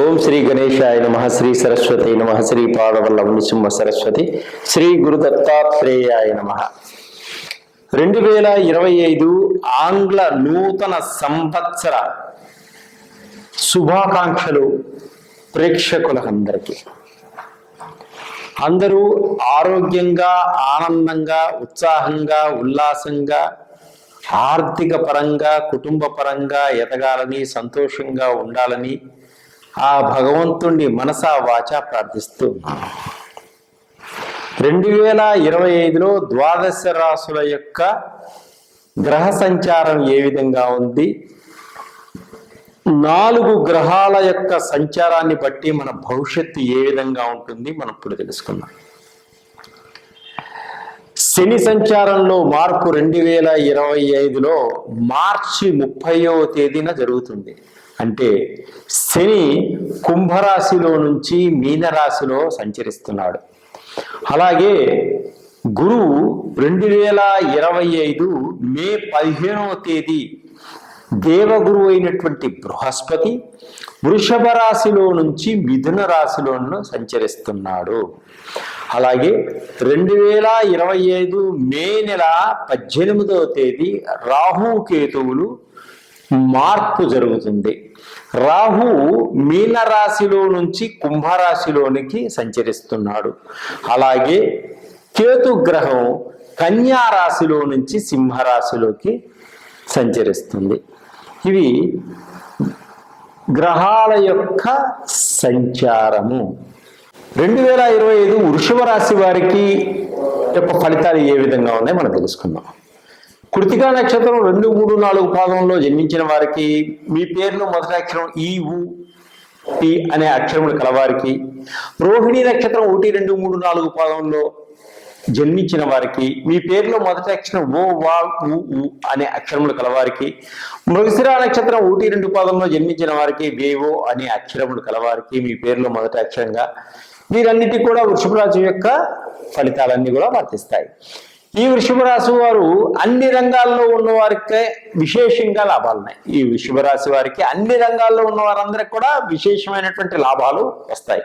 ఓం శ్రీ గణేశాయ నమ శ్రీ సరస్వతి నమ శ్రీ పాదవల్లభ నృసింహ సరస్వతి శ్రీ గురు దత్తాత్రేయాయ నమ. రెండు వేల ఇరవై ఐదు ఆంగ్ల నూతన సంవత్సర శుభాకాంక్షలు ప్రేక్షకులందరికీ. అందరూ ఆరోగ్యంగా ఆనందంగా ఉత్సాహంగా ఉల్లాసంగా ఆర్థిక పరంగా కుటుంబ పరంగా ఎదగాలని సంతోషంగా ఉండాలని ఆ భగవంతుణ్ణి మనసా వాచ ప్రార్థిస్తూ రెండు వేల ఇరవై ఐదులో ద్వాదశ రాసుల యొక్క గ్రహ సంచారం ఏ విధంగా ఉంది? నాలుగు గ్రహాల యొక్క సంచారాన్ని బట్టి మన భవిష్యత్తు ఏ విధంగా ఉంటుంది? మనం ఇప్పుడు తెలుసుకుందాం. శని సంచారంలో మార్పు రెండు వేల ఇరవై ఐదులో మార్చి ముప్పైవ తేదీన జరుగుతుంది. అంటే శని కుంభరాశిలో నుంచి మీనరాశిలో సంచరిస్తున్నాడు. అలాగే గురువు రెండు వేల ఇరవై ఐదు మే పదిహేనవ తేదీ దేవగురు అయినటువంటి బృహస్పతి వృషభ రాశిలో నుంచి మిథున రాశిలో సంచరిస్తున్నాడు. అలాగే రెండు వేల ఇరవై ఐదు మే నెల పద్దెనిమిదవ తేదీ రాహు కేతువులు మార్పు జరుగుతుంది. రాహు మీనరాశిలో నుంచి కుంభరాశిలోనికి సంచరిస్తున్నాడు. అలాగే కేతు గ్రహం కన్యా రాశిలో నుంచి సింహరాశిలోకి సంచరిస్తుంది. ఇవి గ్రహాల యొక్క సంచారము. రెండు వేల ఇరవై ఐదు వృషభ రాశి వారికి యొక్క ఫలితాలు ఏ విధంగా ఉన్నాయో మనం తెలుసుకుందాం. కృతికా నక్షత్రం రెండు మూడు నాలుగు పాదంలో జన్మించిన వారికి మీ పేరులో మొదటి అక్షరం ఈ ఉ టి అనే అక్షరములు కలవారికి. రోహిణి నక్షత్రం ఒకటి రెండు మూడు నాలుగు పాదంలో జన్మించిన వారికి మీ పేరులో మొదటి అక్షరం ఓ వా ఉ ఉ అనే అక్షరములు కలవారికి. మృగశిరా నక్షత్రం ఒకటి రెండు పాదంలో జన్మించిన వారికి వేవో అనే అక్షరములు కలవారికి మీ పేరులో మొదటి అక్షరంగా. వీరన్నిటి కూడా వృషభ రాశి యొక్క ఫలితాలన్నీ కూడా వర్తిస్తాయి. ఈ వృషభరాశి వారు అన్ని రంగాల్లో ఉన్న వారికే విశేషంగా లాభాలు ఉన్నాయి. ఈ వృషభరాశి వారికి అన్ని రంగాల్లో ఉన్న వారందరికి కూడా విశేషమైనటువంటి లాభాలు వస్తాయి.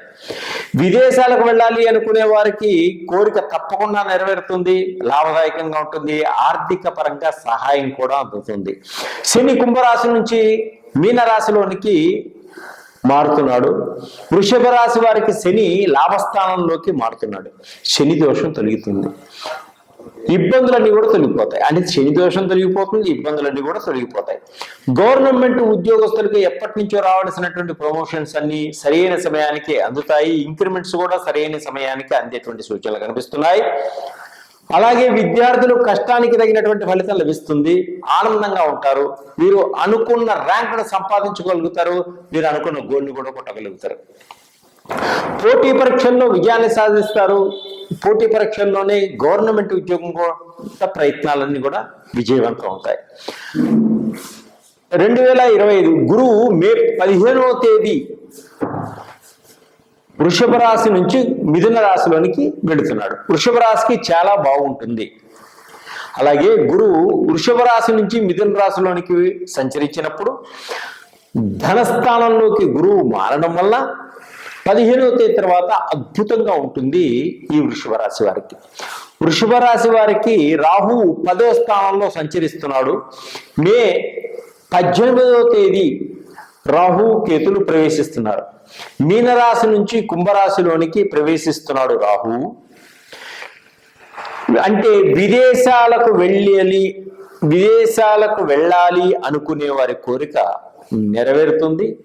విదేశాలకు వెళ్ళాలి అనుకునే వారికి కోరిక తప్పకుండా నెరవేరుతుంది లాభదాయకంగా ఉంటుంది ఆర్థిక పరంగా సహాయం కూడా అందుతుంది. శని కుంభరాశి నుంచి మీనరాశిలోనికి మారుతున్నాడు. వృషభ రాశి వారికి శని లాభస్థానంలోకి మారుతున్నాడు. శని దోషం తొలగుతుంది. ఇబ్బందులన్నీ కూడా తొలగిపోతాయి. అంటే శని దోషం తొలగిపోతుంది ఇబ్బందులన్నీ కూడా తొలగిపోతాయి. గవర్నమెంట్ ఉద్యోగస్తులకు ఎప్పటి నుంచో రావాల్సినటువంటి ప్రమోషన్స్ అన్ని సరైన సమయానికి అందుతాయి. ఇంక్రిమెంట్స్ కూడా సరైన సమయానికి అందేటువంటి సూచనలు కనిపిస్తున్నాయి. అలాగే విద్యార్థులు కష్టానికి తగినటువంటి ఫలితం లభిస్తుంది. ఆనందంగా ఉంటారు. మీరు అనుకున్న ర్యాంకును సంపాదించుకోగలుగుతారు మీరు అనుకున్న గోల్ని కూడా కొట్టగలుగుతారు. పోటీ పరీక్షల్లో విజయాన్ని సాధిస్తారు. పోటీ పరీక్షల్లోనే గవర్నమెంట్ ఉద్యోగం కూడా ప్రయత్నాలన్నీ కూడా విజయవంతం అవుతాయి. రెండు వేల ఇరవై ఐదు గురువు మే పదిహేనవ తేదీ వృషభ రాశి నుంచి మిథున రాశిలోనికి వెళుతున్నాడు. వృషభ రాశికి చాలా బాగుంటుంది. అలాగే గురువు వృషభ రాశి నుంచి మిథున రాశిలోనికి సంచరించినప్పుడు ధనస్థానంలోకి గురువు మారడం వల్ల పదిహేనవ తేదీ తర్వాత అద్భుతంగా ఉంటుంది ఈ వృషభ రాశి వారికి. వృషభ రాశి వారికి రాహు పదో స్థానంలో సంచరిస్తున్నాడు. మే పద్దెనిమిదవ తేదీ రాహు కేతులు ప్రవేశిస్తున్నారు. మీనరాశి నుంచి కుంభరాశిలోనికి ప్రవేశిస్తున్నాడు రాహు. అంటే విదేశాలకు వెళ్ళాలి విదేశాలకు వెళ్ళాలి అనుకునే వారి కోరిక నెరవేరుతుంది.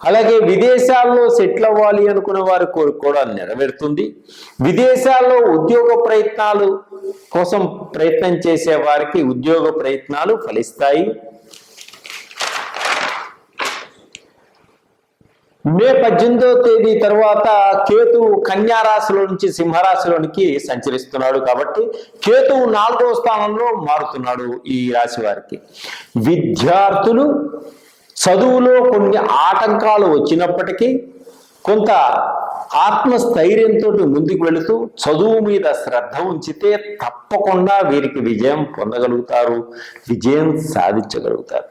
అలాగే విదేశాల్లో సెటిల్ అవ్వాలి అనుకునే వారి కోరిక కూడా నెరవేరుతుంది. విదేశాల్లో ఉద్యోగ ప్రయత్నాలు కోసం ప్రయత్నం చేసే వారికి ఉద్యోగ ప్రయత్నాలు ఫలిస్తాయి. మే పద్దెనిమిదవ తేదీ తర్వాత కేతువు కన్యారాశిలో నుంచి సింహరాశిలోనికి సంచరిస్తున్నాడు కాబట్టి కేతువు నాలుగో స్థానంలో మారుతున్నాడు ఈ రాశి వారికి. విద్యార్థులు చదువులో కొన్ని ఆటంకాలు వచ్చినప్పటికీ కొంత ఆత్మస్థైర్యంతో ముందుకు వెళుతూ చదువు మీద శ్రద్ధ ఉంచితే తప్పకుండా వీరికి విజయం పొందగలుగుతారు విజయం సాధించగలుగుతారు.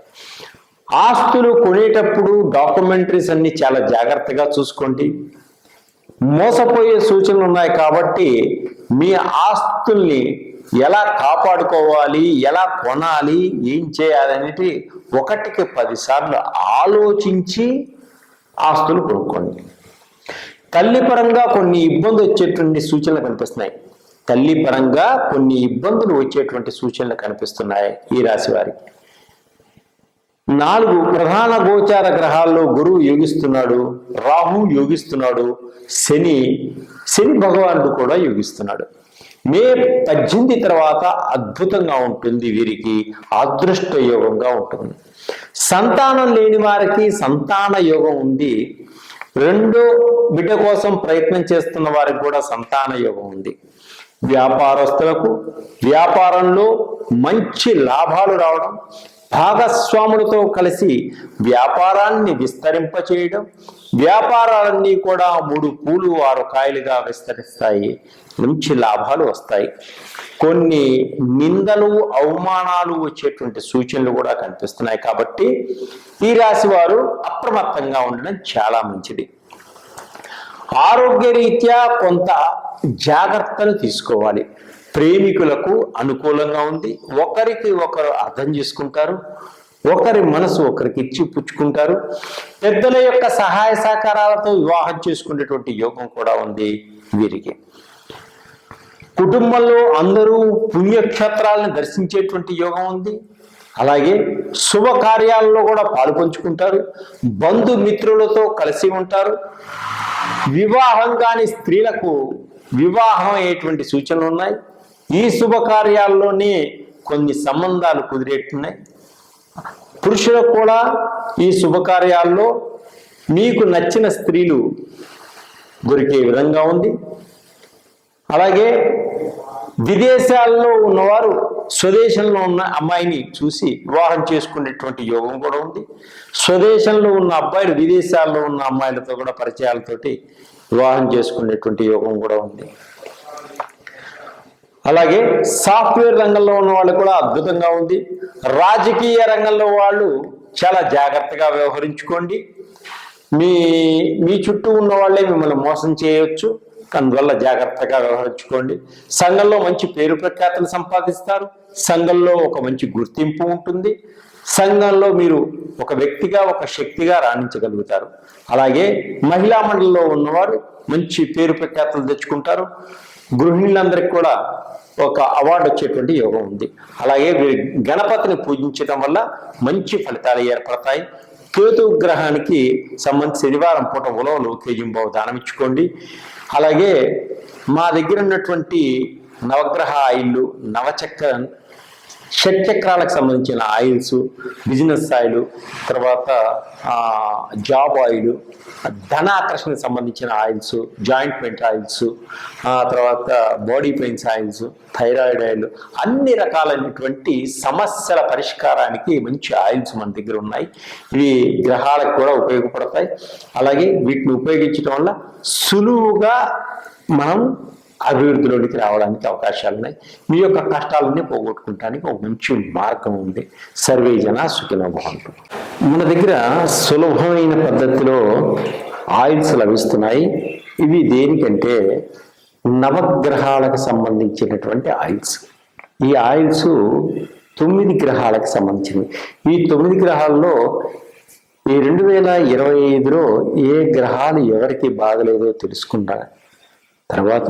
ఆస్తులు కొనేటప్పుడు డాక్యుమెంటరీస్ అన్ని చాలా జాగ్రత్తగా చూసుకోండి. మోసపోయే సూచనలు ఉన్నాయి కాబట్టి మీ ఆస్తుల్ని ఎలా కాపాడుకోవాలి ఎలా కొనాలి ఏం చేయాలనేది ఒకటికి పదిసార్లు ఆలోచించి ఆస్తులు కొనుక్కోండి. తల్లి పరంగా కొన్ని ఇబ్బందులు వచ్చేటువంటి సూచనలు కనిపిస్తున్నాయి. తల్లి పరంగా కొన్ని ఇబ్బందులు వచ్చేటువంటి సూచనలు కనిపిస్తున్నాయి ఈ రాశి వారికి. నాలుగు ప్రధాన గోచార గ్రహాల్లో గురువు యోగిస్తున్నాడు రాహు యోగిస్తున్నాడు శని శని భగవానుడు కూడా యోగిస్తున్నాడు. మే పద్దెనిమిది తర్వాత అద్భుతంగా ఉంటుంది వీరికి అదృష్ట యోగంగా ఉంటుంది. సంతానం లేని వారికి సంతాన యోగం ఉంది. రెండో బిడ్డ కోసం ప్రయత్నం చేస్తున్న వారికి కూడా సంతాన యోగం ఉంది. వ్యాపారస్తులకు వ్యాపారంలో మంచి లాభాలు రావడం భాగస్వాములతో కలిసి వ్యాపారాన్ని విస్తరింపచేయడం వ్యాపారాలన్నీ కూడా మూడు పూలు ఆరు కాయలుగా విస్తరిస్తాయి. మంచి లాభాలు వస్తాయి. కొన్ని నిందలు అవమానాలు వచ్చేటువంటి సూచనలు కూడా కనిపిస్తున్నాయి. కాబట్టి ఈ రాశి వారు అప్రమత్తంగా ఉండడం చాలా మంచిది. ఆరోగ్యరీత్యా కొంత జాగ్రత్తలు తీసుకోవాలి. ప్రేమికులకు అనుకూలంగా ఉంది. ఒకరికి ఒకరు అర్థం చేసుకుంటారు. ఒకరి మనసు ఒకరికి ఇచ్చి పుచ్చుకుంటారు. పెద్దల యొక్క సహాయ సహకారాలతో వివాహం చేసుకునేటువంటి యోగం కూడా ఉంది వీరికి. కుటుంబంలో అందరూ పుణ్యక్షేత్రాలను దర్శించేటువంటి యోగం ఉంది. అలాగే శుభకార్యాలలో కూడా పాల్పంచుకుంటారు బంధుమిత్రులతో కలిసి ఉంటారు. వివాహం కాని స్త్రీలకు వివాహం అయ్యేటువంటి సూచనలు ఉన్నాయి. ఈ శుభకార్యాల్లోనే కొన్ని సంబంధాలు కుదిరేట్టున్నాయి. పురుషులకు కూడా ఈ శుభకార్యాల్లో మీకు నచ్చిన స్త్రీలు దొరికే విధంగా ఉంది. అలాగే విదేశాల్లో ఉన్నవారు స్వదేశంలో ఉన్న అమ్మాయిని చూసి వివాహం చేసుకునేటువంటి యోగం కూడా ఉంది. స్వదేశంలో ఉన్న అబ్బాయిలు విదేశాల్లో ఉన్న అమ్మాయిలతో కూడా పరిచయాలతోటి వివాహం చేసుకునేటువంటి యోగం కూడా ఉంది. అలాగే సాఫ్ట్వేర్ రంగంలో ఉన్న వాళ్ళు కూడా అద్భుతంగా ఉంది. రాజకీయ రంగంలో వాళ్ళు చాలా జాగ్రత్తగా వ్యవహరించుకోండి. మీ మీ చుట్టూ ఉన్న వాళ్ళే మిమ్మల్ని మోసం చేయవచ్చు అందువల్ల జాగ్రత్తగా వ్యవహరించుకోండి. సంఘంలో మంచి పేరు ప్రఖ్యాతలు సంపాదిస్తారు. సంఘంలో ఒక మంచి గుర్తింపు ఉంటుంది. సంఘంలో మీరు ఒక వ్యక్తిగా ఒక శక్తిగా రాణించగలుగుతారు. అలాగే మహిళా మండలిలో ఉన్నవారు మంచి పేరు ప్రఖ్యాతలు తెచ్చుకుంటారు. గృహిణులందరికీ కూడా ఒక అవార్డు వచ్చేటువంటి యోగం ఉంది. అలాగే వీరి గణపతిని పూజించడం వల్ల మంచి ఫలితాలు ఏర్పడతాయి. కేతు గ్రహానికి సంబంధించి శనివారం పూట ఉలవలు కేజింబావు దానం ఇచ్చుకోండి. అలాగే మా దగ్గర ఉన్నటువంటి నవగ్రహ ఆయిల్లు నవచక్ర షట్చక్రాలకు సంబంధించిన ఆయిల్స్ బిజినెస్ ఆయిల్ తర్వాత జాబ్ ఆయిల్ ధన ఆకర్షణకు సంబంధించిన ఆయిల్స్ జాయింట్మెంట్ ఆయిల్స్ ఆ తర్వాత body pains oils thyroid oil అన్ని రకాలైనటువంటి సమస్యల పరిష్కారానికి మంచి ఆయిల్స్ మన దగ్గర ఉన్నాయి. ఇవి గ్రహాలకు కూడా ఉపయోగపడతాయి. అలాగే వీటిని ఉపయోగించడం వల్ల సులువుగా మనం అభివృద్ధిలోనికి రావడానికి అవకాశాలు ఉన్నాయి మీ యొక్క కష్టాలన్నీ పోగొట్టుకుంటానికి ఒక మంచి మార్గం ఉంది. సర్వే జన సుఖినో మన దగ్గర సులభమైన పద్ధతిలో ఆయిల్స్ లభిస్తున్నాయి. ఇవి దేనికంటే నవగ్రహాలకు సంబంధించినటువంటి ఆయిల్స్. ఈ ఆయిల్స్ తొమ్మిది గ్రహాలకు సంబంధించినవి. ఈ తొమ్మిది గ్రహాల్లో ఈ రెండు వేల ఇరవై ఐదులో ఏ గ్రహాలు ఎవరికి బాగలేదో తెలుసుకుంటారు? తర్వాత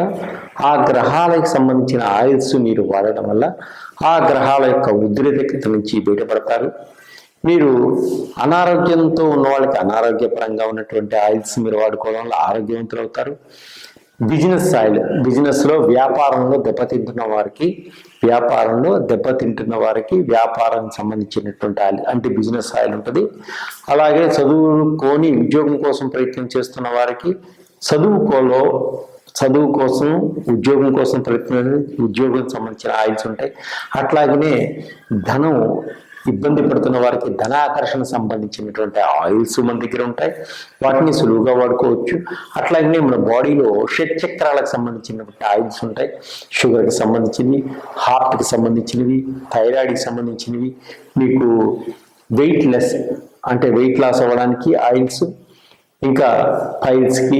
ఆ గ్రహాలకు సంబంధించిన ఆయిల్స్ మీరు వాడడం వల్ల ఆ గ్రహాల యొక్క ఉద్రిక్తత నుంచి బయటపడతారు. మీరు అనారోగ్యంతో ఉన్న వాళ్ళకి అనారోగ్యపరంగా ఉన్నటువంటి ఆయిల్స్ మీరు వాడుకోవడం వల్ల ఆరోగ్యవంతులు అవుతారు. బిజినెస్ ఆయిల్ బిజినెస్లో వ్యాపారంలో దెబ్బతింటున్న వారికి వ్యాపారంలో దెబ్బతింటున్న వారికి వ్యాపారానికి సంబంధించినటువంటి ఆయిల్ అంటే బిజినెస్ ఆయిల్ ఉంటుంది. అలాగే చదువుకొని ఉద్యోగం కోసం ప్రయత్నం చేస్తున్న వారికి చదువుకోలో చదువు కోసం ఉద్యోగం కోసం ప్రయత్నం ఉద్యోగం సంబంధించిన ఆయిల్స్ ఉంటాయి. అట్లాగనే ధనం ఇబ్బంది పడుతున్న వారికి ధనాకర్షణ సంబంధించినటువంటి ఆయిల్స్ మన దగ్గర ఉంటాయి. వాటిని సులువుగా వాడుకోవచ్చు. అట్లాగనే మన బాడీలో షట్ చక్రాలకు సంబంధించినటువంటి ఆయిల్స్ ఉంటాయి. షుగర్కి సంబంధించినవి హార్ట్కి సంబంధించినవి థైరాయిడ్కి సంబంధించినవి. మీకు వెయిట్ లెస్ అంటే వెయిట్ లాస్ అవ్వడానికి ఆయిల్స్ ఇంకా పైల్స్కి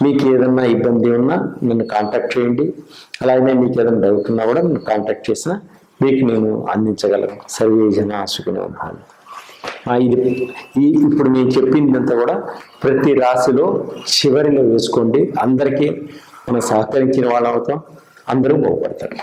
మీకు ఏదన్నా ఇబ్బంది ఉన్నా నన్ను కాంటాక్ట్ చేయండి. అలాగే మీకు ఏదైనా డౌట్ ఉన్నా కూడా నన్ను కాంటాక్ట్ చేసినా మీకు నేను అందించగలను. సర్వే జన ఉన్నాను ఇది ఈ ఇప్పుడు నేను చెప్పిందంతా కూడా ప్రతి రాశిలో చివరిలో వేసుకోండి. అందరికీ మనం సహకరించిన వాళ్ళం అవుతాం. అందరూ బాగుపడతారు.